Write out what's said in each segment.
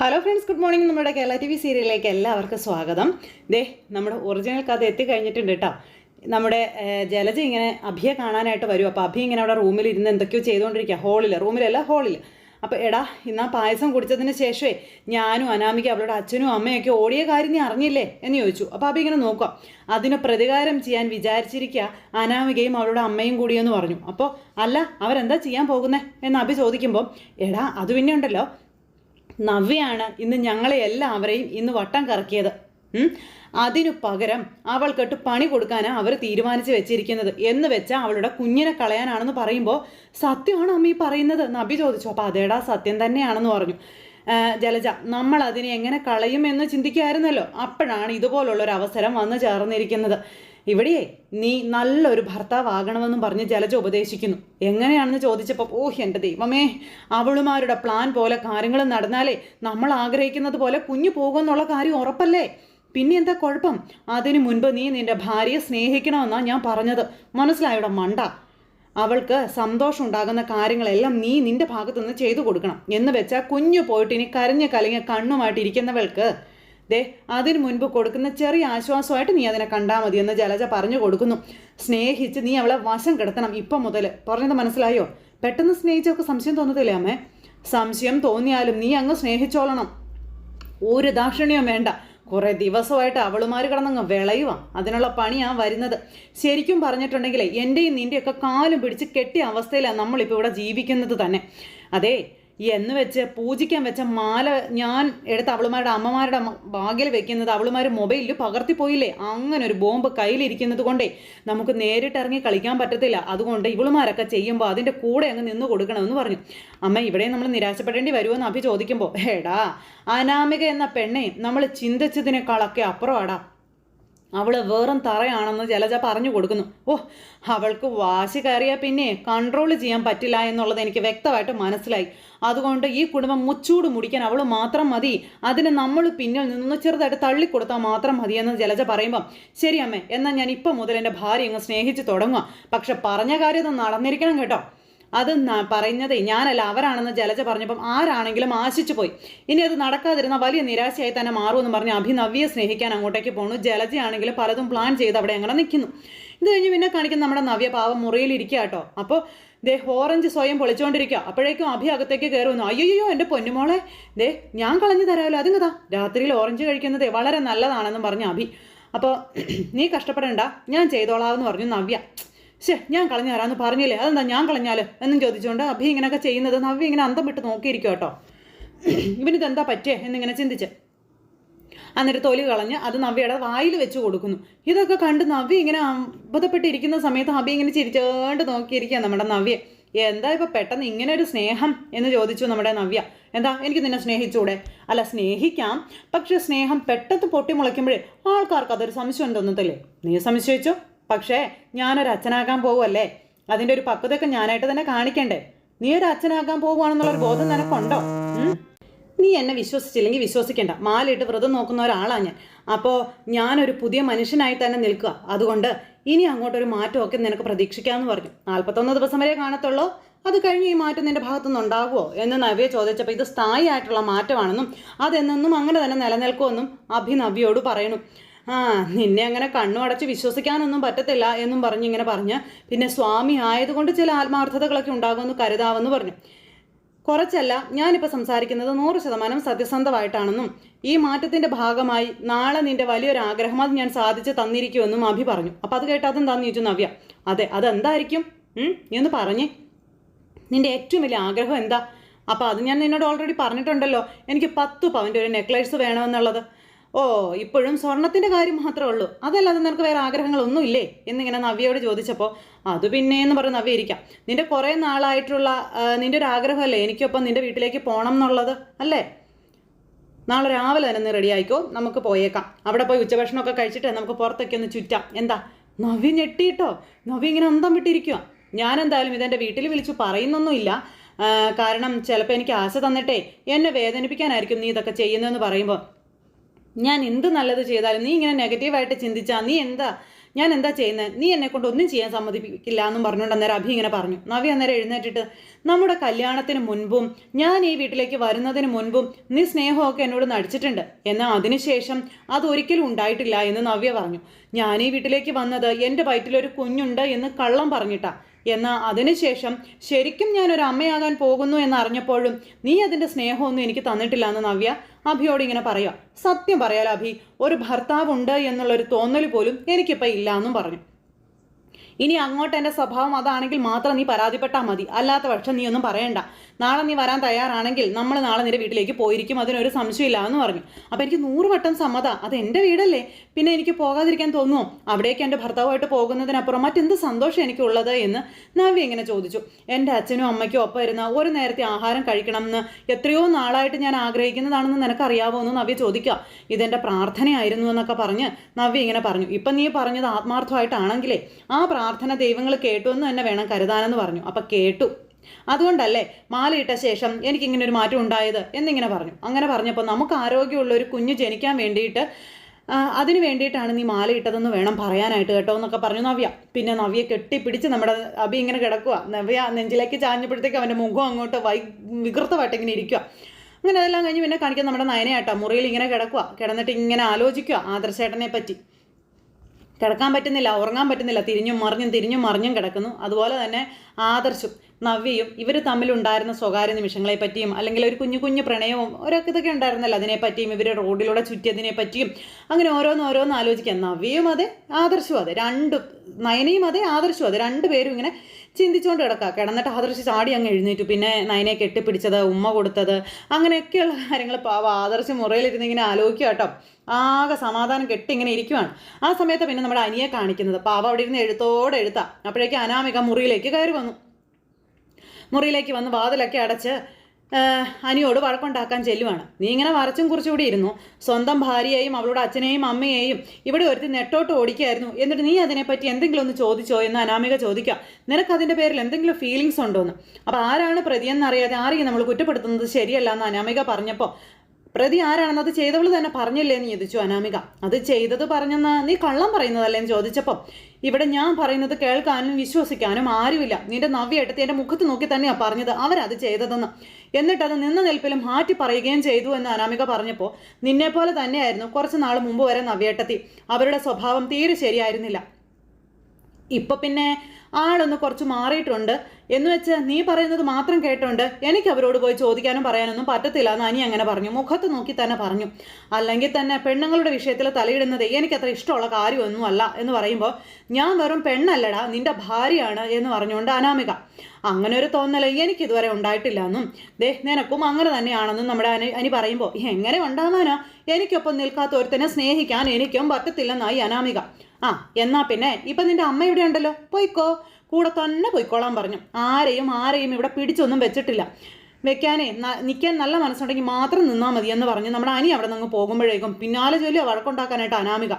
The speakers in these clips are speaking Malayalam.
ഹലോ ഫ്രണ്ട്സ് ഗുഡ് മോർണിംഗ് നമ്മുടെ കേരള ടി വി സീരിയലിലേക്ക് എല്ലാവർക്കും സ്വാഗതം. ദേ നമ്മുടെ ഒറിജിനൽ കഥ എത്തിക്കഴിഞ്ഞിട്ടുണ്ട് കേട്ടോ നമ്മുടെ ജലജ ഇങ്ങനെ അഭിയെ കാണാനായിട്ട് വരും. അപ്പോൾ അഭി ഇങ്ങനെ അവിടെ റൂമിൽ ഇരുന്ന് എന്തൊക്കെയോ ചെയ്തുകൊണ്ടിരിക്കുക ഹോളിൽ റൂമിലല്ല ഹോളിൽ അപ്പോൾ എടാ ഇന്നാ പായസം കുടിച്ചതിന് ശേഷമേ ഞാനും അനാമിക അവളുടെ അച്ഛനും അമ്മയൊക്കെ ഓടിയ കാര്യം നീ അറിഞ്ഞില്ലേ എന്ന് ചോദിച്ചു. അപ്പോൾ അഭി ഇങ്ങനെ നോക്കാം അതിന് പ്രതികാരം ചെയ്യാൻ വിചാരിച്ചിരിക്കുക അനാമികയും അവളുടെ അമ്മയും കൂടിയെന്ന് പറഞ്ഞു. അപ്പോൾ അല്ല അവരെന്താ ചെയ്യാൻ പോകുന്നത് എന്ന് അഭി ചോദിക്കുമ്പോൾ എടാ അത് പിന്നെ ഉണ്ടല്ലോ. നവ്യയാണ് ഇന്ന് ഞങ്ങളെ എല്ലാവരെയും ഇന്ന് വട്ടം കറക്കിയത്. അതിനു പകരം അവൾക്കിട്ട് പണി കൊടുക്കാനാണ് അവർ തീരുമാനിച്ച് വെച്ചിരിക്കുന്നത്. എന്ന് വെച്ചാൽ അവളുടെ കുഞ്ഞിനെ കളയാനാണെന്ന് പറയുമ്പോൾ സത്യമാണ് അമ്മ ഈ പറയുന്നത് നബി ചോദിച്ചു. അപ്പോൾ അതേടാ സത്യം തന്നെയാണെന്ന് പറഞ്ഞു. ജലജ നമ്മൾ അതിനെ എങ്ങനെ കളയും എന്ന് ചിന്തിക്കുമായിരുന്നല്ലോ അപ്പോഴാണ് ഇതുപോലുള്ളൊരു അവസരം വന്നു ചേർന്നിരിക്കുന്നത്. ഇവിടെയേ നീ നല്ലൊരു ഭർത്താവാകണമെന്നും പറഞ്ഞ് ജലജ ഉപദേശിക്കുന്നു. എങ്ങനെയാണെന്ന് ചോദിച്ചപ്പോൾ ഓഹ് എന്റെ ദൈവമേ അവളുമാരുടെ പ്ലാൻ പോലെ കാര്യങ്ങൾ നടന്നാലേ നമ്മൾ ആഗ്രഹിക്കുന്നത് പോലെ കുഞ്ഞു പോകുമെന്നുള്ള കാര്യം ഉറപ്പല്ലേ? പിന്നെ എന്താ കുഴപ്പം? അതിനു മുൻപ് നീ നിന്റെ ഭാര്യയെ സ്നേഹിക്കണമെന്നാണ് ഞാൻ പറഞ്ഞത്. മനസ്സിലായവിടെ മണ്ട? അവൾക്ക് സന്തോഷം ഉണ്ടാകുന്ന കാര്യങ്ങളെല്ലാം നീ നിന്റെ ഭാഗത്തുനിന്ന് ചെയ്തു കൊടുക്കണം. എന്ന് വെച്ചാൽ കുഞ്ഞു പോയിട്ട് ഇനി കരഞ്ഞ് കലങ്ങിയ കണ്ണുമായിട്ട് ഇരിക്കുന്നവൾക്ക് ദേ അതിന് മുൻപ് കൊടുക്കുന്ന ചെറിയ ആശ്വാസമായിട്ട് നീ അതിനെ കണ്ടാൽ മതി എന്ന് ജലജ പറഞ്ഞു കൊടുക്കുന്നു. സ്നേഹിച്ച് നീ അവളെ വശം കിടത്തണം ഇപ്പം മുതൽ പറഞ്ഞത് മനസ്സിലായോ? പെട്ടെന്ന് സ്നേഹിച്ചൊക്കെ സംശയം തോന്നത്തില്ലേ അമ്മേ? സംശയം തോന്നിയാലും നീ അങ്ങ് സ്നേഹിച്ചോളണം. ഒരു ദാക്ഷിണ്യം വേണ്ട. കുറേ ദിവസമായിട്ട് അവളുമാർ കിടന്നങ്ങ് വിളയുവാ. അതിനുള്ള പണിയാ വരുന്നത്. ശരിക്കും പറഞ്ഞിട്ടുണ്ടെങ്കിലേ എന്റെയും നിന്റെയൊക്കെ കാലും പിടിച്ച് കെട്ടിയ അവസ്ഥയിലാണ് നമ്മളിപ്പോൾ ഇവിടെ ജീവിക്കുന്നത് തന്നെ. അതെ എന്ന് വെച്ച് പൂജിക്കാൻ വെച്ച മാല ഞാൻ എടുത്ത് അവളുമാരുടെ അമ്മമാരുടെ ബാഗിൽ വെക്കുന്നത് അവളുമാർ മൊബൈലിൽ പകർത്തിപ്പോയില്ലേ? അങ്ങനെ ഒരു ബോംബ് കയ്യിലിരിക്കുന്നത് കൊണ്ടേ നമുക്ക് നേരിട്ടിറങ്ങി കളിക്കാൻ പറ്റത്തില്ല. അതുകൊണ്ട് ഇവളുമാരൊക്കെ ചെയ്യുമ്പോൾ അതിന്റെ കൂടെ അങ്ങ് നിന്ന് കൊടുക്കണമെന്ന് പറഞ്ഞു. അമ്മ ഇവിടെ നമ്മൾ നിരാശപ്പെടേണ്ടി വരുമോ അഭി ചോദിക്കുമ്പോൾ ഏടാ അനാമിക എന്ന പെണ്ണെ നമ്മൾ ചിന്തിച്ചതിനേക്കാളൊക്കെ അപ്പുറമാടാ അവൾ വേറും തറയാണെന്ന് ജലജ പറഞ്ഞു കൊടുക്കുന്നു. ഓ അവൾക്ക് വാശി കയറിയാൽ പിന്നെ കൺട്രോൾ ചെയ്യാൻ പറ്റില്ല എന്നുള്ളത് എനിക്ക് വ്യക്തമായിട്ട് മനസ്സിലായി. അതുകൊണ്ട് ഈ കുടുംബം മുച്ചൂട് മുടിക്കാൻ അവൾ മാത്രം മതി. അതിന് നമ്മൾ പിന്നിൽ നിന്ന് ചെറുതായിട്ട് തള്ളിക്കൊടുത്താൽ മാത്രം മതി ജലജ പറയുമ്പം ശരി അമ്മേ എന്നാൽ ഞാൻ ഇപ്പം മുതൽ എന്റെ ഭാര്യ അങ്ങ് സ്നേഹിച്ച് തുടങ്ങുക പക്ഷെ പറഞ്ഞ കാര്യം നടന്നിരിക്കണം കേട്ടോ. അത് പറഞ്ഞത് ഞാനല്ല അവരാണെന്ന് ജലജ പറഞ്ഞപ്പം ആരാണെങ്കിലും ആശിച്ചു പോയി. ഇനി അത് നടക്കാതിരുന്ന വലിയ നിരാശയായി തന്നെ മാറുമെന്ന് പറഞ്ഞ് അഭിനവ്യെ സ്നേഹിക്കാൻ അങ്ങോട്ടേക്ക് പോണു. ജലജയാണെങ്കിൽ പലതും പ്ലാൻ ചെയ്ത് അവിടെ അങ്ങനെ നിൽക്കുന്നു. ഇത് കഴിഞ്ഞ് പിന്നെ കാണിക്കുന്ന നമ്മുടെ നവ്യ പാവം മുറിയിലിരിക്കുക കേട്ടോ. അപ്പോൾ ദേ ഓറഞ്ച് സ്വയം പൊളിച്ചുകൊണ്ടിരിക്കുക അപ്പോഴേക്കും അഭി അകത്തേക്ക് കയറുന്നു. അയ്യോ എന്റെ പൊന്നുമോളെ. ദേ ഞാൻ കളഞ്ഞു തരാമല്ലോ അതും കഥാ രാത്രിയിൽ ഓറഞ്ച് കഴിക്കുന്നത് വളരെ നല്ലതാണെന്നും പറഞ്ഞു അഭി. അപ്പോൾ നീ കഷ്ടപ്പെടേണ്ട. ഞാൻ ചെയ്തോളാമെന്ന് പറഞ്ഞു നവ്യ. ശേ ഞാൻ കളഞ്ഞു തരാമെന്ന് പറഞ്ഞില്ലേ? അതെന്താ ഞാൻ കളഞ്ഞാൽ? എന്നും ചോദിച്ചുകൊണ്ട് അഭി ഇങ്ങനെയൊക്കെ ചെയ്യുന്നത് നവ്യ ഇങ്ങനെ അന്തം വിട്ട് നോക്കിയിരിക്കും കേട്ടോ ഇവനിതെന്താ പറ്റേ എന്നിങ്ങനെ ചിന്തിച്ച്. എന്നിട്ട് തൊലി കളഞ്ഞ് അത് നവ്യയുടെ വായിൽ വെച്ച് കൊടുക്കുന്നു. ഇതൊക്കെ കണ്ട് നവ്യ ഇങ്ങനെ അമ്പതപ്പെട്ടിരിക്കുന്ന സമയത്ത് അഭി ഇങ്ങനെ ചിരിച്ചേണ്ട് നോക്കിയിരിക്കുക നമ്മുടെ നവ്യ. എന്താ ഇപ്പൊ പെട്ടെന്ന് ഇങ്ങനെ ഒരു സ്നേഹം എന്ന് ചോദിച്ചു നമ്മുടെ നവ്യ. എന്താ എനിക്ക് നിന്നെ സ്നേഹിച്ചൂടെ? അല്ല സ്നേഹിക്കാം. പക്ഷെ സ്നേഹം പെട്ടെന്ന് പൊട്ടിമുളയ്ക്കുമ്പോഴേ ആൾക്കാർക്ക് അതൊരു സംശയം തോന്നത്തില്ലേ? നീ സംശയിച്ചോ? പക്ഷേ ഞാനൊരു അച്ഛനാകാൻ പോവുമല്ലേ അതിന്റെ ഒരു പക്വതയൊക്കെ ഞാനായിട്ട് തന്നെ കാണിക്കണ്ടേ? നീ ഒരു അച്ഛനാകാൻ പോവുകയാണെന്നുള്ളൊരു ബോധം നിനക്കുണ്ടോ? നീ എന്നെ വിശ്വസിച്ചില്ലെങ്കിൽ വിശ്വസിക്കണ്ട. മാലയിട്ട് വ്രതം നോക്കുന്ന ഒരാളാണ് ഞാൻ. അപ്പോൾ ഞാനൊരു പുതിയ മനുഷ്യനായി തന്നെ നിൽക്കുക. അതുകൊണ്ട് ഇനി അങ്ങോട്ടൊരു മാറ്റമൊക്കെ നിനക്ക് പ്രതീക്ഷിക്കാമെന്ന് പറഞ്ഞു. നാൽപ്പത്തൊന്ന് ദിവസം വരെ കാണത്തുള്ളൂ? അത് കഴിഞ്ഞ് ഈ മാറ്റം നിന്റെ ഭാഗത്തുനിന്ന് ഉണ്ടാകുമോ എന്ന് നവ്യ ചോദിച്ചപ്പോൾ ഇത് സ്ഥായി ആയിട്ടുള്ള മാറ്റമാണെന്നും അതെന്നും അങ്ങനെ തന്നെ നിലനിൽക്കുമെന്നും അഭിനവ്യോട് പറയണു. ആ നിന്നെ അങ്ങനെ കണ്ണു അടച്ച് വിശ്വസിക്കാനൊന്നും പറ്റത്തില്ല എന്നും പറഞ്ഞ് ഇങ്ങനെ പറഞ്ഞ് പിന്നെ സ്വാമി ആയതുകൊണ്ട് ചില ആത്മാർത്ഥതകളൊക്കെ ഉണ്ടാകുമെന്ന് കരുതാവെന്ന് പറഞ്ഞു. കുറച്ചല്ല ഞാനിപ്പോൾ സംസാരിക്കുന്നത് നൂറ് ശതമാനം സത്യസന്ധമായിട്ടാണെന്നും ഈ മാറ്റത്തിന്റെ ഭാഗമായി നാളെ നിന്റെ വലിയൊരു ആഗ്രഹം അത് ഞാൻ സാധിച്ച് തന്നിരിക്കുമെന്നും അഭി പറഞ്ഞു. അപ്പം അത് കേട്ട് അതെന്താന്ന് ചോദിച്ചു നവ്യ? അതെ അതെന്തായിരിക്കും? നീ ഒന്ന് പറഞ്ഞേ. നിന്റെ ഏറ്റവും വലിയ ആഗ്രഹം എന്താ? അപ്പം അത് ഞാൻ നിന്നോട് ഓൾറെഡി പറഞ്ഞിട്ടുണ്ടല്ലോ. എനിക്ക് പത്ത് പവന്റെ ഒരു നെക്ലേസ് വേണമെന്നുള്ളത്. ഓ ഇപ്പോഴും സ്വർണത്തിന്റെ കാര്യം മാത്രമേ ഉള്ളൂ. അതല്ലാതെ നിനക്ക് വേറെ ആഗ്രഹങ്ങളൊന്നും ഇല്ലേ? എന്നിങ്ങനെ നവ്യയോട് ചോദിച്ചപ്പോൾ അത് പിന്നെ എന്ന് പറഞ്ഞ് നവ്യ ഇരിക്കാം. നിന്റെ കുറേ നാളായിട്ടുള്ള നിന്റെ ഒരു ആഗ്രഹമല്ലേ? എനിക്കൊപ്പം നിന്റെ വീട്ടിലേക്ക് പോകണം എന്നുള്ളത് അല്ലേ? നാളെ രാവിലെ തന്നെ റെഡി ആയിക്കോ? നമുക്ക് പോയേക്കാം. അവിടെ പോയി ഉച്ചഭക്ഷണമൊക്കെ കഴിച്ചിട്ട് നമുക്ക് പുറത്തൊക്കെ ഒന്ന് ചുറ്റാം. എന്താ? നവ്യ ഞെട്ടിയിട്ടോ? നവ്യ ഇങ്ങനെ അന്തം വിട്ടിരിക്കുക ഞാൻ എന്തായാലും ഇതെന്റെ വീട്ടിൽ വിളിച്ചു പറയുന്നൊന്നുമില്ല. കാരണം ചിലപ്പോൾ എനിക്ക് ആശ തന്നിട്ടേ എന്നെ വേദനിപ്പിക്കാനായിരിക്കും നീ ഇതൊക്കെ ചെയ്യുന്നതെന്ന് പറയുമ്പോൾ ഞാൻ എന്ത് നല്ലത് ചെയ്താലും നീ ഇങ്ങനെ നെഗറ്റീവായിട്ട് ചിന്തിച്ചാൽ നീ എന്താ? ഞാൻ എന്താ ചെയ്യുന്നത് നീ എന്നെ കൊണ്ട് ഒന്നും ചെയ്യാൻ സമ്മതിപ്പിക്കില്ല എന്നും പറഞ്ഞുകൊണ്ട് അന്നേരം അഭി ഇങ്ങനെ പറഞ്ഞു. നവി അന്നേരം എഴുന്നേറ്റിട്ട് നമ്മുടെ കല്യാണത്തിന് മുൻപും ഞാൻ ഈ വീട്ടിലേക്ക് വരുന്നതിന് മുൻപും നീ സ്നേഹമൊക്കെ എന്നോട് നടിച്ചിട്ടുണ്ട്. എന്നാൽ അതിനുശേഷം അതൊരിക്കലും ഉണ്ടായിട്ടില്ല എന്ന് നവ്യ പറഞ്ഞു. ഞാൻ ഈ വീട്ടിലേക്ക് വന്നത് എന്റെ വയറ്റിലൊരു കുഞ്ഞുണ്ട് എന്ന് കള്ളം പറഞ്ഞിട്ടാ. എന്നാൽ അതിനുശേഷം ശരിക്കും ഞാൻ ഒരു അമ്മയാകാൻ പോകുന്നു എന്നറിഞ്ഞപ്പോഴും നീ അതിന്റെ സ്നേഹമൊന്നും എനിക്ക് തന്നിട്ടില്ല എന്ന് നവ്യ അഭിയോട് ഇങ്ങനെ പറയുക. സത്യം പറയാലോ അഭി ഒരു ഭർത്താവുണ്ട് എന്നുള്ളൊരു തോന്നൽ പോലും എനിക്കിപ്പോൾ ഇല്ല എന്നും പറഞ്ഞു. ഇനി അങ്ങോട്ട് എന്റെ സ്വഭാവം അതാണെങ്കിൽ മാത്രം നീ പരാതിപ്പെട്ടാൽ മതി. അല്ലാത്ത പക്ഷം നീ ഒന്നും പറയണ്ട. നാളെ നീ വരാൻ തയ്യാറാണെങ്കിൽ നമ്മൾ നാളെ നിന്റെ വീട്ടിലേക്ക് പോയിരിക്കും. അതിനൊരു സംശയമില്ല എന്ന് പറഞ്ഞു. അപ്പോൾ എനിക്ക് നൂറ് വട്ടം സമ്മത. അത് എന്റെ വീടല്ലേ? പിന്നെ എനിക്ക് പോകാതിരിക്കാൻ തോന്നുമോ അവിടേക്ക് എന്റെ ഭർത്താവുമായിട്ട് പോകുന്നതിനപ്പുറം മറ്റെന്ത് സന്തോഷം എനിക്കുള്ളത് എന്ന് നവ്യ ഇങ്ങനെ ചോദിച്ചു. എന്റെ അച്ഛനും അമ്മയ്ക്കും ഒപ്പം ഇരുന്ന ഒരു നേരത്തെ ആഹാരം കഴിക്കണം എന്ന് എത്രയോ നാളായിട്ട് ഞാൻ ആഗ്രഹിക്കുന്നതാണെന്ന് നിനക്കറിയാവോ എന്ന് നവ്യ ചോദിക്കുക. ഇതെന്റെ പ്രാർത്ഥനയായിരുന്നു എന്നൊക്കെ പറഞ്ഞ് നവ്യ ഇങ്ങനെ പറഞ്ഞു. ഇപ്പം നീ പറഞ്ഞത് ആത്മാർത്ഥമായിട്ടാണെങ്കിലേ ആ പ്രാർത്ഥന ദൈവങ്ങൾ കേട്ടു എന്ന് തന്നെ വേണം കരുതാനെന്ന് പറഞ്ഞു. അപ്പം കേട്ടു. അതുകൊണ്ടല്ലേ മാലയിട്ട ശേഷം എനിക്കിങ്ങനെ ഒരു മാറ്റം ഉണ്ടായത് എന്നിങ്ങനെ പറഞ്ഞു. അങ്ങനെ പറഞ്ഞപ്പോൾ നമുക്ക് ആരോഗ്യമുള്ള ഒരു കുഞ്ഞ് ജനിക്കാൻ വേണ്ടിയിട്ട് അതിന് വേണ്ടിയിട്ടാണ് നീ മാലയിട്ടതെന്ന് വേണം പറയാനായിട്ട് കേട്ടോ എന്നൊക്കെ പറഞ്ഞു നവ്യ. പിന്നെ നവ്യ കെട്ടിപ്പിടിച്ച് നമ്മുടെ അബി ഇങ്ങനെ കിടക്കുക നവ്യ നെഞ്ചിലേക്ക് ചാഞ്ഞപ്പോഴത്തേക്ക് അവന്റെ മുഖം അങ്ങോട്ട് വൈ വികൃതമായിട്ട് ഇങ്ങനെ ഇരിക്കുക അങ്ങനെ അതെല്ലാം കഴിഞ്ഞ് പിന്നെ കാണിക്കാൻ നമ്മുടെ നയനയാട്ടോ മുറിയിൽ ഇങ്ങനെ കിടക്കുക കിടന്നിട്ട് ഇങ്ങനെ ആലോചിക്കുക ആദർശേട്ടനെ പറ്റി. കിടക്കാൻ പറ്റുന്നില്ല ഉറങ്ങാൻ പറ്റുന്നില്ല. തിരിഞ്ഞും മറിഞ്ഞും തിരിഞ്ഞും മറിഞ്ഞും കിടക്കുന്നു. അതുപോലെ തന്നെ ആദർശും. നവ്യയും ഇവർ തമ്മിലുണ്ടായിരുന്ന സ്വകാര്യ നിമിഷങ്ങളെ പറ്റിയും അല്ലെങ്കിൽ ഒരു കുഞ്ഞു കുഞ്ഞു പ്രണയവും ഓരോക്കെ ഇതൊക്കെ ഉണ്ടായിരുന്നല്ലോ അതിനെപ്പറ്റിയും ഇവർ റോഡിലൂടെ ചുറ്റിയതിനെ പറ്റിയും. അങ്ങനെ ഓരോന്ന് ഓരോന്ന് ആലോചിക്കാം. നവ്യയും അതെ ആദർശവും അതെ. രണ്ടും നയനയും അതെ ആദർശവും അതെ. രണ്ടുപേരും ഇങ്ങനെ ചിന്തിച്ചുകൊണ്ട് കിടക്കുക കിടന്നിട്ട് ആദർശ് ചാടി അങ്ങ് എഴുന്നേറ്റു. പിന്നെ നയനെ കെട്ടിപ്പിടിച്ചത് ഉമ്മ കൊടുത്തത് അങ്ങനെയൊക്കെയുള്ള കാര്യങ്ങൾ പാവ ആദർശ് മുറയിലിരുന്ന് ഇങ്ങനെ ആലോചിക്കുക കേട്ടോ. ആകെ സമാധാനം കെട്ടി ഇങ്ങനെ ഇരിക്കുവാണ്. ആ സമയത്ത് പിന്നെ നമ്മുടെ അനിയെ കാണിക്കുന്നത്. പാവ അവിടെ ഇരുന്ന് എഴുത്തോടെ എഴുത്താം. അപ്പോഴേക്കും അനാമിക മുറിയിലേക്ക് കയറി വന്നു. മുറിയിലേക്ക് വന്ന് വാതിലൊക്കെ അടച്ച് അനിയോട് വഴക്കുണ്ടാക്കാൻ ചെല്ലുവാണ്. നീ ഇങ്ങനെ വരച്ചും കുറിച്ചുകൂടി ഇരുന്നു. സ്വന്തം ഭാര്യയെയും അവളുടെ അച്ഛനെയും അമ്മയെയും ഇവിടെ ഒരുത്തി നെട്ടോട്ട് ഓടിക്കായിരുന്നു. എന്നിട്ട് നീ അതിനെപ്പറ്റി എന്തെങ്കിലും ഒന്ന് ചോദിച്ചോ എന്ന് അനാമിക ചോദിക്കാം നിനക്ക് അതിന്റെ പേരിൽ എന്തെങ്കിലും ഫീലിങ്സ് ഉണ്ടോന്ന്? അപ്പോൾ ആരാണ് പ്രതിയെന്നറിയാതെ ആരെയും നമ്മൾ കുറ്റപ്പെടുത്തുന്നത് ശരിയല്ല എന്ന് അനാമിക പറഞ്ഞപ്പോൾ പ്രതി ആരാണെന്ന് അത് ചെയ്തവൾ തന്നെ പറഞ്ഞില്ലേ? എന്ന് ചോദിച്ചു അനാമിക. അത് ചെയ്തത് പറഞ്ഞെന്ന് നീ കള്ളം പറയുന്നതല്ലേ? എന്ന് ചോദിച്ചപ്പോൾ ഇവിടെ ഞാൻ പറയുന്നത് കേൾക്കാനും വിശ്വസിക്കാനും ആരുമില്ല. നിന്റെ നവ്യ എടുത്ത് എന്റെ മുഖത്ത് നോക്കി തന്നെയാണ് പറഞ്ഞത്. അവരത് ചെയ്തതെന്ന്. എന്നിട്ട് അത് നിന്ന നിൽപ്പിലും മാറ്റി പറയുകയും ചെയ്തു എന്ന് അനാമിക പറഞ്ഞപ്പോൾ നിന്നെപ്പോലെ തന്നെയായിരുന്നു കുറച്ച് നാൾ മുമ്പ് വരെ നവ്യേട്ടത്തി. അവരുടെ സ്വഭാവം തീരെ ശരിയായിരുന്നില്ല. ഇപ്പൊ പിന്നെ ആളൊന്ന് കുറച്ച് മാറിയിട്ടുണ്ട്. എന്ന് വെച്ച് നീ പറയുന്നത് മാത്രം കേട്ടോണ്ട് എനിക്ക് അവരോട് പോയി ചോദിക്കാനും പറയാനൊന്നും പറ്റത്തില്ല എന്ന് അനി അങ്ങനെ പറഞ്ഞു. മുഖത്ത് നോക്കി തന്നെ പറഞ്ഞു. അല്ലെങ്കിൽ തന്നെ പെണ്ണുങ്ങളുടെ വിഷയത്തിൽ തലയിടുന്നത് എനിക്കത്ര ഇഷ്ടമുള്ള കാര്യമൊന്നും അല്ല എന്ന് പറയുമ്പോൾ ഞാൻ വെറും പെണ്ണല്ലടാ നിന്റെ ഭാര്യയാണ് എന്ന് പറഞ്ഞുകൊണ്ട് അനാമിക. അങ്ങനെ ഒരു തോന്നൽ എനിക്ക് ഇതുവരെ ഉണ്ടായിട്ടില്ല എന്നും. ദേ നിനക്കും അങ്ങനെ തന്നെയാണെന്നും നമ്മുടെ അനി അനി പറയുമ്പോൾ എങ്ങനെ ഉണ്ടാവാനോ? എനിക്കൊപ്പം നിൽക്കാത്ത ഒരുത്തനെ സ്നേഹിക്കാൻ എനിക്കും പറ്റത്തില്ലെന്നായി അനാമിക. ആ എന്നാ പിന്നെ ഇപ്പം നിന്റെ അമ്മ ഇവിടെ ഉണ്ടല്ലോ. പോയിക്കോ. കൂടെ തന്നെ പോയിക്കോളാൻ പറഞ്ഞു. ആരെയും ആരെയും ഇവിടെ പിടിച്ചൊന്നും വെച്ചിട്ടില്ല. വെക്കാനേ നിൽക്കാൻ നല്ല മനസ്സുണ്ടെങ്കിൽ മാത്രം നിന്നാൽ മതി എന്ന് പറഞ്ഞു നമ്മുടെ അനി അവിടെ നിന്ന് പോകുമ്പോഴേക്കും പിന്നാലെ ജോലിയോ വഴക്കുണ്ടാക്കാനായിട്ട് അനാമിക.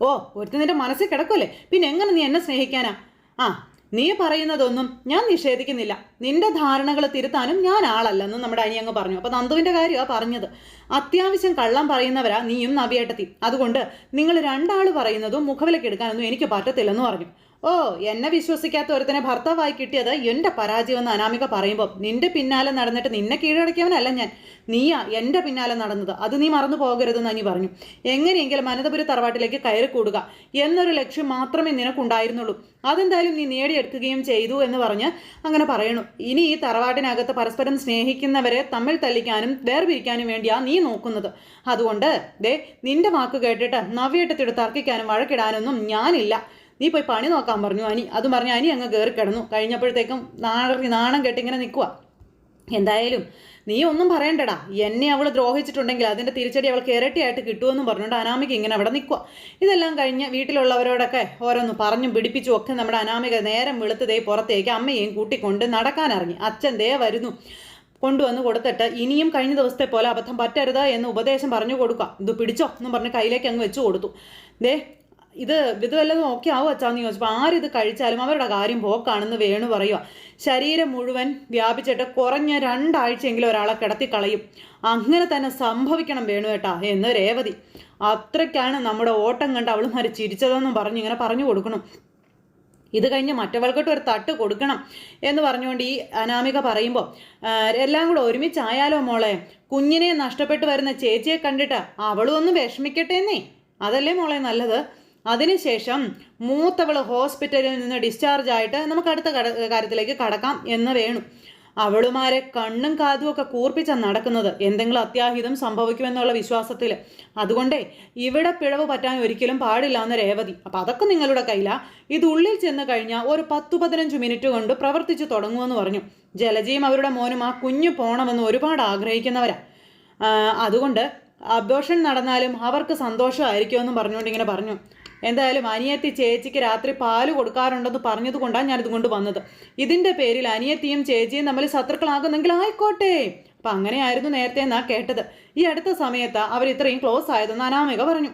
ഓ ഒരുത്തി നിന്റെ മനസ്സിൽ കിടക്കുമല്ലേ പിന്നെ എങ്ങനെ നീ എന്നെ സ്നേഹിക്കാനാ? ആ നീ പറയുന്നതൊന്നും ഞാൻ നിഷേധിക്കുന്നില്ല. നിന്റെ ധാരണകൾ തിരുത്താനും ഞാൻ ആളല്ലെന്ന് നമ്മുടെ അനി അങ്ങ് പറഞ്ഞു. അപ്പൊ നന്ദുവിന്റെ കാര്യമാണ് പറഞ്ഞത്. അത്യാവശ്യം കള്ളം പറയുന്നവരാ നീയും നവിയേട്ടത്തി. അതുകൊണ്ട് നിങ്ങൾ രണ്ടാൾ പറയുന്നതും മുഖവിലക്കെടുക്കാനൊന്നും എനിക്ക് പറ്റത്തില്ലെന്ന് പറഞ്ഞു. ഓ എന്നെ വിശ്വസിക്കാത്ത ഒരുത്തനെ ഭർത്താവായി കിട്ടിയത് എന്റെ പരാജയമെന്ന് അനാമിക പറയുമ്പോൾ നിന്റെ പിന്നാലെ നടന്നിട്ട് നിന്നെ കീഴടക്കിയവനല്ല ഞാൻ. നീയാ എന്റെ പിന്നാലെ നടന്നത്. അത് നീ മറന്നു പോകരുതെന്ന് അനി പറഞ്ഞു. എങ്ങനെയെങ്കിലും അനന്തപുര തറവാട്ടിലേക്ക് കയറി കൂടുക. എന്നൊരു ലക്ഷ്യം മാത്രമേ നിനക്കുണ്ടായിരുന്നുള്ളൂ. അതെന്തായാലും നീ നേടിയെടുക്കുകയും ചെയ്തു എന്ന് പറഞ്ഞ് അങ്ങനെ പറയണു. ഇനി ഈ തറവാട്ടിനകത്ത് പരസ്പരം സ്നേഹിക്കുന്നവരെ തമ്മിൽ തല്ലിക്കാനും വേർപിരിക്കാനും വേണ്ടിയാ നീ നോക്കുന്നത്. അതുകൊണ്ട് ദേ നിന്റെ വാക്ക് കേട്ടിട്ട് നവ്യട്ടത്തിട്ട് തർക്കിക്കാനും വഴക്കിടാനൊന്നും ഞാനില്ല. നീ പോയി പണി നോക്കാൻ പറഞ്ഞു അനി. അതും പറഞ്ഞു അനി അങ്ങ് കയറി കിടന്നു. കഴിഞ്ഞപ്പോഴത്തേക്കും നാണറി നാണം കെട്ടിങ്ങനെ നിൽക്കുക എന്തായാലും നീ ഒന്നും പറയണ്ടടാ. എന്നെ അവൾ ദ്രോഹിച്ചിട്ടുണ്ടെങ്കിൽ അതിന്റെ തിരിച്ചടി അവൾക്ക് ഇരട്ടിയായിട്ട് കിട്ടുമെന്നും പറഞ്ഞുകൊണ്ട് അനാമിക ഇങ്ങനെ അവിടെ നിൽക്കുക ഇതെല്ലാം കഴിഞ്ഞ് വീട്ടിലുള്ളവരോടൊക്കെ ഓരോന്ന് പറഞ്ഞും പിടിപ്പിച്ചും ഒക്കെ നമ്മുടെ അനാമിക നേരം വെളുത്ത് ദേ പുറത്തേക്ക് അമ്മയെയും കൂട്ടിക്കൊണ്ട് നടക്കാനിറങ്ങി. അച്ഛൻ ദേ വരുന്നു. കൊണ്ടുവന്ന് കൊടുത്തിട്ട് ഇനിയും കഴിഞ്ഞ ദിവസത്തെ പോലെ അബദ്ധം പറ്റരുത് എന്ന് ഉപദേശം പറഞ്ഞു കൊടുക്കുക. ഇത് പിടിച്ചോ എന്നും പറഞ്ഞ് കയ്യിലേക്ക് അങ്ങ് വെച്ചു കൊടുത്തു. ദേ ഇത് ഇത് വല്ലതും ഓക്കെ ആവും അച്ചാന്ന് ചോദിച്ചപ്പോൾ ആരിത് കഴിച്ചാലും അവരുടെ കാര്യം പോക്കാണെന്ന് വേണു പറയുക ശരീരം മുഴുവൻ വ്യാപിച്ചിട്ട് കുറഞ്ഞ രണ്ടാഴ്ചയെങ്കിലും ഒരാളെ കിടത്തി കളയും അങ്ങനെ തന്നെ സംഭവിക്കണം വേണു കേട്ടാ എന്ന് രേവതി. അത്രയ്ക്കാണ് നമ്മുടെ ഓട്ടം കണ്ട് അവളുമാര് ചിരിച്ചതെന്നും പറഞ്ഞു ഇങ്ങനെ പറഞ്ഞു കൊടുക്കണം. ഇത് കഴിഞ്ഞ് മറ്റവൾക്കിട്ട് ഒരു തട്ട് കൊടുക്കണം എന്ന് പറഞ്ഞുകൊണ്ട് ഈ അനാമിക പറയുമ്പോൾ എല്ലാം കൂടെ ഒരുമിച്ചായാലോ മോളെ? കുഞ്ഞിനെ നഷ്ടപ്പെട്ടു വരുന്ന ചേച്ചിയെ കണ്ടിട്ട് അവളും ഒന്ന് വിഷമിക്കട്ടെ എന്നേ? അതല്ലേ മോളെ നല്ലത്? അതിനുശേഷം മൂത്തവൾ ഹോസ്പിറ്റലിൽ നിന്ന് ഡിസ്ചാർജ് ആയിട്ട് നമുക്ക് അടുത്ത കാര്യത്തിലേക്ക് കടക്കാം എന്ന് വേണു. അവളുമാരെ കണ്ണും കാതും ഒക്കെ കൂർപ്പിച്ച നടക്കുന്നത്. എന്തെങ്കിലും അത്യാഹിതം സംഭവിക്കുമെന്നുള്ള വിശ്വാസത്തിൽ അതുകൊണ്ടേ ഇവിടെ പിഴവ് പറ്റാൻ ഒരിക്കലും പാടില്ല എന്ന് രേവതി. അപ്പം അതൊക്കെ നിങ്ങളുടെ കയ്യില. ഇത് ഉള്ളിൽ ചെന്ന് കഴിഞ്ഞാൽ ഒരു പത്ത് പതിനഞ്ച് മിനിറ്റ് കൊണ്ട് പ്രവർത്തിച്ചു തുടങ്ങുമെന്ന് പറഞ്ഞു. ജലജയും അവരുടെ മോനും ആ കുഞ്ഞു പോണമെന്ന് ഒരുപാട് ആഗ്രഹിക്കുന്നവരാ. അതുകൊണ്ട് അബോഷൻ നടന്നാലും അവർക്ക് സന്തോഷമായിരിക്കുമെന്നും പറഞ്ഞുകൊണ്ട് ഇങ്ങനെ പറഞ്ഞു. എന്തായാലും അനിയത്തി ചേച്ചിക്ക് രാത്രി പാൽ കൊടുക്കാറുണ്ടെന്ന് പറഞ്ഞത് കൊണ്ടാണ് ഞാനിത് കൊണ്ട് വന്നത്. ഇതിന്റെ പേരിൽ അനിയത്തിയും ചേച്ചിയും തമ്മിൽ ശത്രുക്കളാകുന്നെങ്കിൽ ആയിക്കോട്ടെ. അപ്പം അങ്ങനെയായിരുന്നു നേരത്തെ എന്നാ കേട്ടത്. ഈ അടുത്ത സമയത്ത് അവർ ഇത്രയും ക്ലോസ് ആയതെന്ന് അനാമിക പറഞ്ഞു.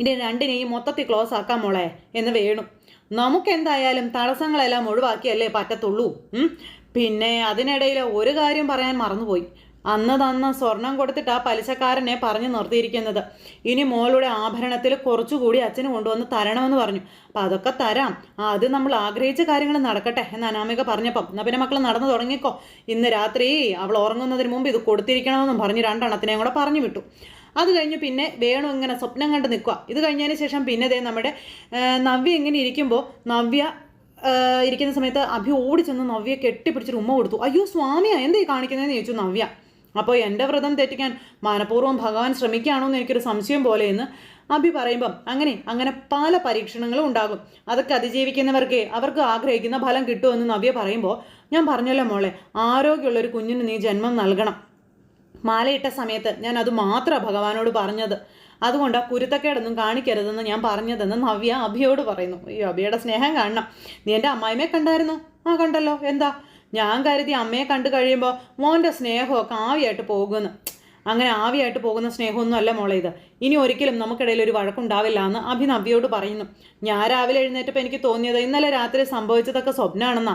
ഇനി രണ്ടിനെയും മൊത്തത്തിൽ ക്ലോസ് ആക്കാൻ മോളെ എന്ന് വേണു. നമുക്കെന്തായാലും തടസ്സങ്ങളെല്ലാം ഒഴിവാക്കിയല്ലേ പറ്റത്തുള്ളൂ. പിന്നെ അതിനിടയിൽ ഒരു കാര്യം പറയാൻ മറന്നുപോയി. അന്ന് തന്ന സ്വർണം കൊടുത്തിട്ട് ആ പലിശക്കാരനെ പറഞ്ഞു നിർത്തിയിരിക്കുന്നത്. ഇനി മോളുടെ ആഭരണത്തിൽ കുറച്ചുകൂടി അച്ഛന് കൊണ്ടുവന്ന് തരണമെന്ന് പറഞ്ഞു. അപ്പം അതൊക്കെ തരാം. അത് നമ്മൾ ആഗ്രഹിച്ച കാര്യങ്ങൾ നടക്കട്ടെ എന്ന് അനാമിക പറഞ്ഞപ്പം. എന്നാൽ പിന്നെ മക്കൾ നടന്നു തുടങ്ങിക്കോ. ഇന്ന് രാത്രി അവൾ ഉറങ്ങുന്നതിന് മുമ്പ് ഇത് കൊടുത്തിരിക്കണമെന്നും പറഞ്ഞ് രണ്ടെണ്ണത്തിനെയും കൂടെ പറഞ്ഞു വിട്ടു. അത് കഴിഞ്ഞ് പിന്നെ വേണു ഇങ്ങനെ സ്വപ്നം കണ്ട് നിൽക്കുക ഇത് കഴിഞ്ഞതിന് ശേഷം പിന്നെ ദേ നമ്മുടെ നവ്യ ഇങ്ങനെ ഇരിക്കുമ്പോൾ നവ്യ ഇരിക്കുന്ന സമയത്ത് അഭി ഓടിച്ചെന്ന് നവ്യ കെട്ടിപ്പിടിച്ചിട്ട് ഉമ്മ കൊടുത്തു. അയ്യോ സ്വാമിയാ എന്തേ കാണിക്കുന്നതെന്ന് ചോദിച്ചു നവ്യ. അപ്പോൾ എന്റെ വ്രതം തെറ്റിക്കാൻ മനഃപൂർവം ഭഗവാൻ ശ്രമിക്കുകയാണോ എന്ന് എനിക്കൊരു സംശയം പോലെ എന്ന് അഭി പറയുമ്പം അങ്ങനെ അങ്ങനെ പല പരീക്ഷണങ്ങളും ഉണ്ടാകും. അതൊക്കെ അതിജീവിക്കുന്നവർക്ക് അവർക്ക് ആഗ്രഹിക്കുന്ന ഫലം കിട്ടുമെന്ന് നവ്യ പറയുമ്പോൾ ഞാൻ പറഞ്ഞല്ലോ മോളെ ആരോഗ്യമുള്ള ഒരു കുഞ്ഞിന് നീ ജന്മം നൽകണം. മാലയിട്ട സമയത്ത് ഞാൻ അത് മാത്രമാണ് ഭഗവാനോട് പറഞ്ഞത്. അതുകൊണ്ട് ആ കുരുത്തക്കേടൊന്നും കാണിക്കരുതെന്ന് ഞാൻ പറഞ്ഞതെന്ന് നവ്യ അഭിയോട് പറയുന്നു. ഈ അഭിയുടെ സ്നേഹം കാണണം. നീ എന്റെ അമ്മായിമ്മയെ കണ്ടായിരുന്നു? ആ കണ്ടല്ലോ. എന്താ? ഞാൻ കരുതി അമ്മയെ കണ്ടു കഴിയുമ്പോൾ മോന്റെ സ്നേഹമൊക്കെ ആവിയായിട്ട് പോകുമെന്ന് അങ്ങനെ ആവിയായിട്ട് പോകുന്ന സ്നേഹമൊന്നും അല്ല മോളെ ഇത്. ഇനി ഒരിക്കലും നമുക്കിടയിൽ ഒരു വഴക്കുണ്ടാവില്ല എന്ന് അഭി നവ്യയോട് പറയുന്നു. ഞാൻ രാവിലെ എഴുന്നേറ്റപ്പോൾ എനിക്ക് തോന്നിയത് ഇന്നലെ രാത്രി സംഭവിച്ചതൊക്കെ സ്വപ്നമാണെന്നാ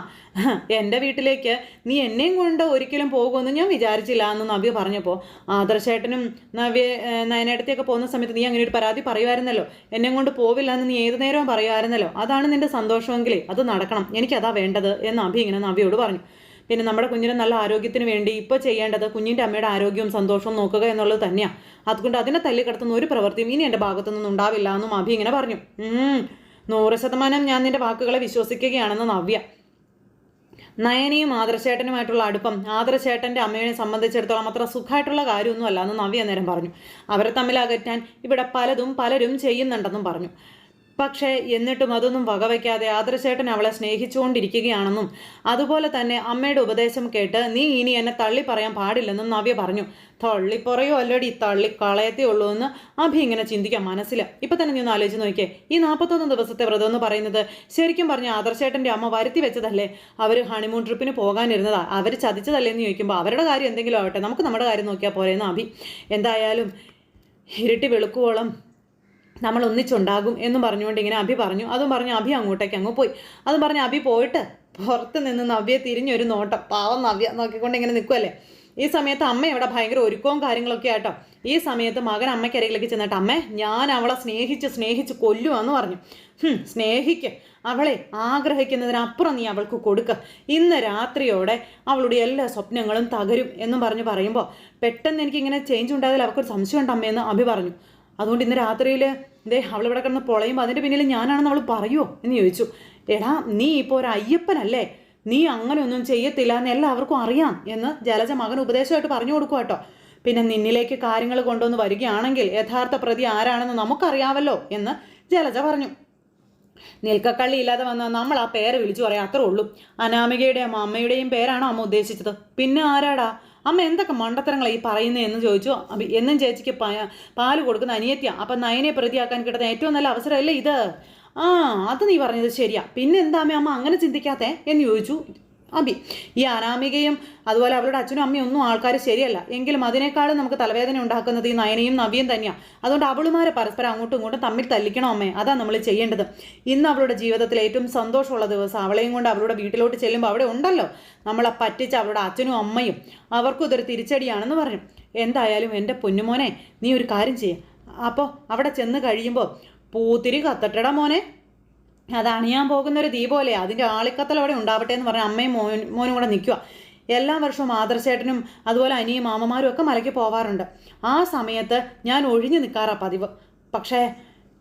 എന്റെ വീട്ടിലേക്ക് നീ എന്നെയും കൊണ്ട് ഒരിക്കലും പോകുമെന്ന് ഞാൻ വിചാരിച്ചില്ല എന്ന് നവ്യ പറഞ്ഞപ്പോൾ ആദർശേട്ടനും നവ്യ നയനേട്ടത്തെയൊക്കെ പോകുന്ന സമയത്ത് നീ അങ്ങനെ ഒരു പരാതി പറയുമായിരുന്നല്ലോ എന്നെ കൊണ്ട് പോവില്ല എന്ന് നീ ഏത് നേരവും പറയുമായിരുന്നല്ലോ അതാണ് നിന്റെ സന്തോഷമെങ്കിലേ അത് നടക്കണം. എനിക്കതാ വേണ്ടത് എന്ന് അഭി ഇങ്ങനെ നവ്യയോട് പറഞ്ഞു. പിന്നെ നമ്മുടെ കുഞ്ഞിന് നല്ല ആരോഗ്യത്തിന് വേണ്ടി ഇപ്പോൾ ചെയ്യേണ്ടത് കുഞ്ഞിന്റെ അമ്മയുടെ ആരോഗ്യവും സന്തോഷവും നോക്കുക എന്നുള്ളത് തന്നെയാണ് അതുകൊണ്ട് അതിനെ തല്ലിക്കടത്തുന്ന ഒരു പ്രവൃത്തിയും ഇനി എന്റെ ഭാഗത്തു നിന്നും ഉണ്ടാവില്ല എന്നും അഭി ഇങ്ങനെ പറഞ്ഞു. നൂറ് ശതമാനം ഞാൻ നിന്റെ വാക്കുകളെ വിശ്വസിക്കുകയാണെന്ന് നവ്യ. നയനയും ആദർശേട്ടനുമായിട്ടുള്ള അടുപ്പം ആദർശേട്ടന്റെ അമ്മയെ സംബന്ധിച്ചിടത്തോളം അത്ര സുഖമായിട്ടുള്ള കാര്യമൊന്നുമല്ല എന്ന് നവ്യ നേരം പറഞ്ഞു. അവരെ തമ്മിൽ അകറ്റാൻ ഇവിടെ പലതും പലരും ചെയ്യുന്നുണ്ടെന്നും പറഞ്ഞു. പക്ഷേ എന്നിട്ടും അതൊന്നും വകവയ്ക്കാതെ ആദർശേട്ടൻ അവളെ സ്നേഹിച്ചുകൊണ്ടിരിക്കുകയാണെന്നും അതുപോലെ തന്നെ അമ്മയുടെ ഉപദേശം കേട്ട് നീ ഇനി എന്നെ തള്ളി പറയാൻ പാടില്ലെന്നും നവ്യ പറഞ്ഞു. തള്ളിപ്പറയോ അല്ലടി തള്ളി കളയത്തേ ഉള്ളൂ എന്ന് അഭി ഇങ്ങനെ ചിന്തിക്കാം മനസ്സിൽ ഇപ്പം തന്നെ നീ ഒന്ന് ആലോചിച്ച് നോക്കിയേ ഈ നാൽപ്പത്തൊന്ന് ദിവസത്തെ വ്രതം എന്ന് പറയുന്നത് ശരിക്കും പറഞ്ഞ ആദർശേട്ടന്റെ അമ്മ വരുത്തി വെച്ചതല്ലേ? അവർ ഹണിമൂൺ ട്രിപ്പിന് പോകാനിരുന്നതാ. അവർ ചതിച്ചതല്ലേ എന്ന് ചോദിക്കുമ്പോൾ അവരുടെ കാര്യം എന്തെങ്കിലും ആവട്ടെ നമുക്ക് നമ്മുടെ കാര്യം നോക്കിയാൽ പോരെ എന്ന് അഭി. എന്തായാലും ഇരുട്ടി വെളുക്കുവോളം നമ്മൾ ഒന്നിച്ചുണ്ടാകും എന്നും പറഞ്ഞുകൊണ്ട് ഇങ്ങനെ അഭി പറഞ്ഞു. അതും പറഞ്ഞു അഭി അങ്ങോട്ടേക്ക് അങ്ങ് പോയി. അതും പറഞ്ഞു അഭി പോയിട്ട് പുറത്ത് നിന്ന് നവ്യ തിരിഞ്ഞൊരു നോട്ടം. പാവം നവ്യ നോക്കിക്കൊണ്ട് ഇങ്ങനെ നിൽക്കുമല്ലേ ഈ സമയത്ത് അമ്മ ഇവിടെ ഭയങ്കര ഒരുക്കവും കാര്യങ്ങളൊക്കെ ആട്ടോ. ഈ സമയത്ത് മകൻ അമ്മയ്ക്കരികിലേക്ക് ചെന്നിട്ട് അമ്മേ ഞാൻ അവളെ സ്നേഹിച്ച് സ്നേഹിച്ച് കൊല്ലുവാന്ന് പറഞ്ഞു. സ്നേഹിക്ക്. അവളെ ആഗ്രഹിക്കുന്നതിനപ്പുറം നീ അവൾക്ക് കൊടുക്ക. ഇന്ന് രാത്രിയോടെ അവളുടെ എല്ലാ സ്വപ്നങ്ങളും തകരും എന്നും പറഞ്ഞ് പറയുമ്പോൾ പെട്ടെന്ന് എനിക്കിങ്ങനെ ചേഞ്ച് ഉണ്ടായതിൽ അവർക്കൊരു സംശയം ഉണ്ട് അമ്മയെന്ന് അഭി പറഞ്ഞു. അതുകൊണ്ട് ഇന്ന് രാത്രിയിൽ ദേ അവളിവിടെ കിടന്ന് പൊളയുമ്പോൾ അതിന്റെ പിന്നിൽ ഞാനാണെന്ന് അവൾ പറയുമോ എന്ന് ചോദിച്ചു. എടാ നീ ഇപ്പോൾ ഒരു അയ്യപ്പനല്ലേ? നീ അങ്ങനെയൊന്നും ചെയ്യത്തില്ല എന്ന് എല്ലാവർക്കും അറിയാം എന്ന് ജലജ മകൻ ഉപദേശമായിട്ട് പറഞ്ഞു കൊടുക്കുക കേട്ടോ പിന്നെ നിന്നിലേക്ക് കാര്യങ്ങൾ കൊണ്ടുവന്ന് വരികയാണെങ്കിൽ യഥാർത്ഥ പ്രതി ആരാണെന്ന് നമുക്കറിയാമല്ലോ എന്ന് ജലജ പറഞ്ഞു. നിൽക്കക്കള്ളി ഇല്ലാതെ വന്ന നമ്മൾ ആ പേര് വിളിച്ചു പറയാം അത്രേ ഉള്ളൂ. അനാമികയുടെയും അമ്മയുടെയും പേരാണോ അമ്മ ഉദ്ദേശിച്ചത്? പിന്നെ ആരാടാ? അമ്മ എന്തൊക്കെ മണ്ടത്തരങ്ങളാണ് ഈ പറയുന്നതെന്ന് ചോദിച്ചു. അബി എന്നും ചേച്ചിക്ക് പാൽ കൊടുക്കുന്ന അനിയത്തിയാ. അപ്പം നയനെ പ്രതിയാക്കാൻ കിട്ടുന്ന ഏറ്റവും നല്ല അവസരമല്ലേ ഇത്? ആ അത് നീ പറഞ്ഞത് ശരിയാ. പിന്നെ എന്താ അമ്മ അമ്മ അങ്ങനെ ചിന്തിക്കാത്തേ എന്ന് ചോദിച്ചു. അബി ഈ അനാമികയും അതുപോലെ അവരുടെ അച്ഛനും അമ്മയും ഒന്നും ആൾക്കാർ ശരിയല്ല. എങ്കിലും അതിനേക്കാളും നമുക്ക് തലവേദന ഉണ്ടാക്കുന്നത് ഈ നയനയും നവിയും തന്നെയാണ് അതുകൊണ്ട് അവളുമാരെ പരസ്പരം അങ്ങോട്ടും ഇങ്ങോട്ടും തമ്മിൽ തല്ലിക്കണം അമ്മേ. അതാണ് നമ്മൾ ചെയ്യേണ്ടത്. ഇന്ന് അവളുടെ ജീവിതത്തിൽ ഏറ്റവും സന്തോഷമുള്ള ദിവസം അവളെയും കൊണ്ട് അവളുടെ വീട്ടിലോട്ട് ചെല്ലുമ്പോൾ അവിടെ ഉണ്ടല്ലോ. നമ്മളെ പറ്റിച്ച അവളുടെ അച്ഛനും അമ്മയും. അവർക്കും ഇതൊരു തിരിച്ചടിയാണെന്ന് പറഞ്ഞു എന്തായാലും എന്റെ പൊന്നുമോനെ നീ ഒരു കാര്യം ചെയ്യ. അപ്പോൾ അവിടെ ചെന്ന് കഴിയുമ്പോൾ പൂത്തിരി കത്തട്ടടാ മോനെ. അത് അണിയാൻ പോകുന്ന ഒരു ദീപമല്ലേ അതിന്റെ അവിടെ ഉണ്ടാവട്ടെ എന്ന് പറഞ്ഞ അമ്മയും മോൻ മോനും കൂടെ നിൽക്കുക എല്ലാ വർഷവും ആദർശേട്ടനും അതുപോലെ അനിയും മാമമാരും ഒക്കെ മലയ്ക്ക് പോവാറുണ്ട്. ആ സമയത്ത് ഞാൻ ഒഴിഞ്ഞു നിൽക്കാറാ പതിവ്. പക്ഷേ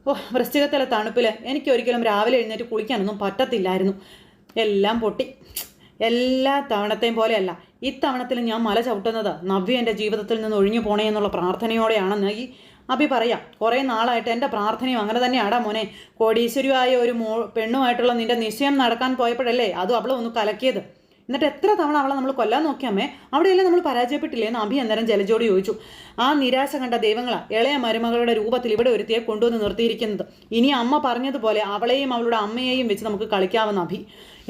ഓ വൃശ്ചികത്തിലെ തണുപ്പിൽ എനിക്ക് ഒരിക്കലും രാവിലെ എഴുന്നേറ്റ് കുളിക്കാനൊന്നും പറ്റത്തില്ലായിരുന്നു. എല്ലാം പൊട്ടി. എല്ലാ തവണത്തെയും പോലെയല്ല ഇത്തവണത്തിൽ ഞാൻ മല ചവിട്ടുന്നത് നവ്യ എന്റെ ജീവിതത്തിൽ നിന്ന് ഒഴിഞ്ഞു പോണേ എന്നുള്ള പ്രാർത്ഥനയോടെയാണെന്ന് ഈ അഭി പറയാം കുറേ നാളായിട്ട് എന്റെ പ്രാർത്ഥനയും അങ്ങനെ തന്നെയാടാ മോനെ. കോടീശ്വരിയായ ഒരു മോ പെണ്ണുമായിട്ടുള്ള നിന്റെ നിശ്ചയം നടക്കാൻ പോയപ്പോഴല്ലേ അതും അവളെ ഒന്ന് കലക്കിയത്. എന്നിട്ട് എത്ര തവണ അവളെ നമ്മൾ കൊല്ലാൻ നോക്കിയാമേ അവിടെയല്ലേ നമ്മൾ പരാജയപ്പെട്ടില്ലേ എന്ന് അഭി അന്നേരം ജലജോട് ചോദിച്ചു. ആ നിരാശ കണ്ട ദൈവങ്ങളാ ഇളയ മരുമകളുടെ രൂപത്തിൽ ഇവിടെ ഒരുത്തിയെ കൊണ്ടുവന്ന് നിർത്തിയിരിക്കുന്നത്. ഇനി അമ്മ പറഞ്ഞതുപോലെ അവളെയും അവളുടെ അമ്മയെയും വെച്ച് നമുക്ക് കളിക്കാവുന്ന അഭി.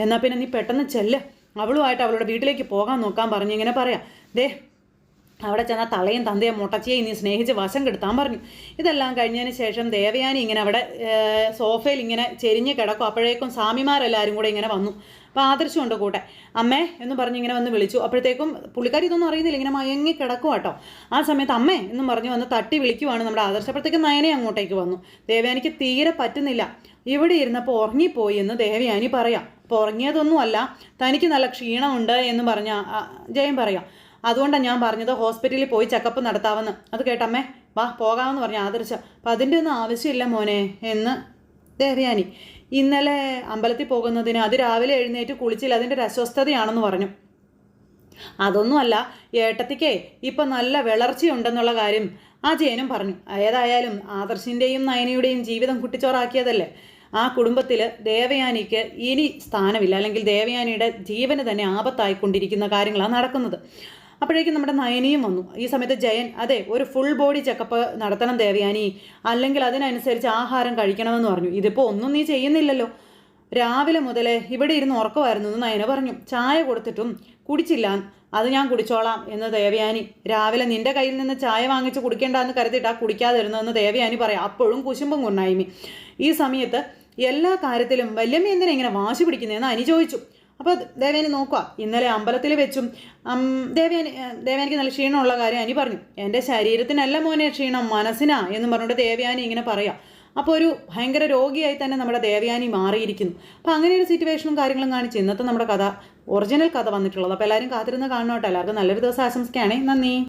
എന്നാൽ പിന്നെ നീ പെട്ടെന്ന് ചെല്ല്. അവളുമായിട്ട് അവളുടെ വീട്ടിലേക്ക് പോകാൻ നോക്കാൻ പറഞ്ഞ് ഇങ്ങനെ പറയാം. ദേ അവിടെ ചെന്ന തളയും തന്തയും മുട്ടച്ചിയെ ഇനി സ്നേഹിച്ച് വശം കെടുത്താൻ പറഞ്ഞു. ഇതെല്ലാം കഴിഞ്ഞതിന് ശേഷം ദേവയാനി ഇങ്ങനെ അവിടെ സോഫയിൽ ഇങ്ങനെ ചെരിഞ്ഞ് കിടക്കും. അപ്പോഴേക്കും സ്വാമിമാരെല്ലാവരും കൂടെ ഇങ്ങനെ വന്നു. അപ്പോൾ ആദർശമുണ്ട് കൂട്ടെ. അമ്മേ എന്ന് പറഞ്ഞ് ഇങ്ങനെ വന്ന് വിളിച്ചു. അപ്പോഴത്തേക്കും പുള്ളിക്കാരി ഇതൊന്നും അറിയുന്നില്ല. ഇങ്ങനെ മയങ്ങി കിടക്കും കേട്ടോ. ആ സമയത്ത് അമ്മേ എന്ന് പറഞ്ഞ് വന്ന് തട്ടി വിളിക്കുവാണ് നമ്മുടെ ആദർശം. അപ്പോഴത്തേക്കും നയനെ അങ്ങോട്ടേക്ക് വന്നു. ദേവയാനിക്ക് തീരെ പറ്റുന്നില്ല. ഇവിടെ ഇരുന്നപ്പോൾ ഉറങ്ങിപ്പോയി എന്ന് ദേവയാനി പറയാം. അപ്പോൾ ഉറങ്ങിയതൊന്നുമല്ല. തനിക്ക് നല്ല ക്ഷീണമുണ്ട് എന്ന് പറഞ്ഞ ജയം പറയാം. അതുകൊണ്ടാണ് ഞാൻ പറഞ്ഞത് ഹോസ്പിറ്റലിൽ പോയി ചെക്കപ്പ് നടത്താമെന്ന് അത് കേട്ടമ്മേ വാ പോകാമെന്ന് പറഞ്ഞു ആദർശ അപ്പം അതിന്റെ ഒന്നും ആവശ്യമില്ല മോനെ എന്ന്. ദേവയാനി ഇന്നലെ അമ്പലത്തിൽ പോകുന്നതിന് അത് രാവിലെ എഴുന്നേറ്റ് കുളിച്ചില്ല. അതിന്റെ ഒരു അസ്വസ്ഥതയാണെന്ന് പറഞ്ഞു. അതൊന്നുമല്ല ഏട്ടത്തിക്കേ ഇപ്പം നല്ല വിളർച്ചയുണ്ടെന്നുള്ള കാര്യം ആ ജയനും പറഞ്ഞു. ഏതായാലും ആദർശിന്റെയും നയനയുടെയും ജീവിതം കുട്ടിച്ചോറാക്കിയതല്ലേ. ആ കുടുംബത്തിൽ ദേവയാനിക്ക് ഇനി സ്ഥാനമില്ല. അല്ലെങ്കിൽ ദേവയാനിയുടെ ജീവന് തന്നെ ആപത്തായിക്കൊണ്ടിരിക്കുന്ന കാര്യങ്ങളാണ് നടക്കുന്നത്. അപ്പോഴേക്കും നമ്മുടെ നയനിയും വന്നു. ഈ സമയത്ത് ജയൻ അതെ ഒരു ഫുൾ ബോഡി ചെക്കപ്പ് നടത്തണം ദേവയാനി. അല്ലെങ്കിൽ അതിനനുസരിച്ച് ആഹാരം കഴിക്കണമെന്ന് പറഞ്ഞു. ഇതിപ്പോൾ ഒന്നും നീ ചെയ്യുന്നില്ലല്ലോ. രാവിലെ മുതലേ ഇവിടെ ഇരുന്ന് ഉറക്കമായിരുന്നു എന്ന് നയന പറഞ്ഞു. ചായ കൊടുത്തിട്ടും കുടിച്ചില്ല. അത് ഞാൻ കുടിച്ചോളാം എന്ന് ദേവയാനി. രാവിലെ നിന്റെ കയ്യിൽ നിന്ന് ചായ വാങ്ങിച്ച് കുടിക്കേണ്ടെന്ന് കരുതിയിട്ടാ കുടിക്കാതിരുന്നതെന്ന് ദേവയാനി പറയാം. അപ്പോഴും കുശുമ്പും കൊണ്ടായിമി ഈ സമയത്ത് എല്ലാ കാര്യത്തിലും വല്യമ്മ എന്തിനാ ഇങ്ങനെ വാശി പിടിക്കുന്നതെന്ന് അനി ചോദിച്ചു. അപ്പോൾ ദേവയാനി നോക്കുക ഇന്നലെ അമ്പലത്തിൽ വെച്ചും ദേവയാനി ദേവയാനിക്ക് നല്ല ക്ഷീണമുള്ള കാര്യം അനി പറഞ്ഞു. എന്റെ ശരീരത്തിനല്ല മോനെ ക്ഷീണം മനസ്സിനാ എന്ന് പറഞ്ഞിട്ട് ദേവയാനി ഇങ്ങനെ പറയാം. അപ്പോൾ ഒരു ഭയങ്കര രോഗിയായി തന്നെ നമ്മുടെ ദേവയാനി മാറിയിരിക്കുന്നു. അപ്പോൾ അങ്ങനെ ഒരു സിറ്റുവേഷനും കാര്യങ്ങളും കാണിച്ച് ഇന്നത്തെ നമ്മുടെ കഥ ഒറിജിനൽ കഥ വന്നിട്ടുള്ളത്. അപ്പോൾ എല്ലാവരും കാത്തിരുന്ന് കാണണം എല്ലാവർക്കും നല്ലൊരു ദിവസം ആശംസിക്കുകയാണെ. നന്ദി.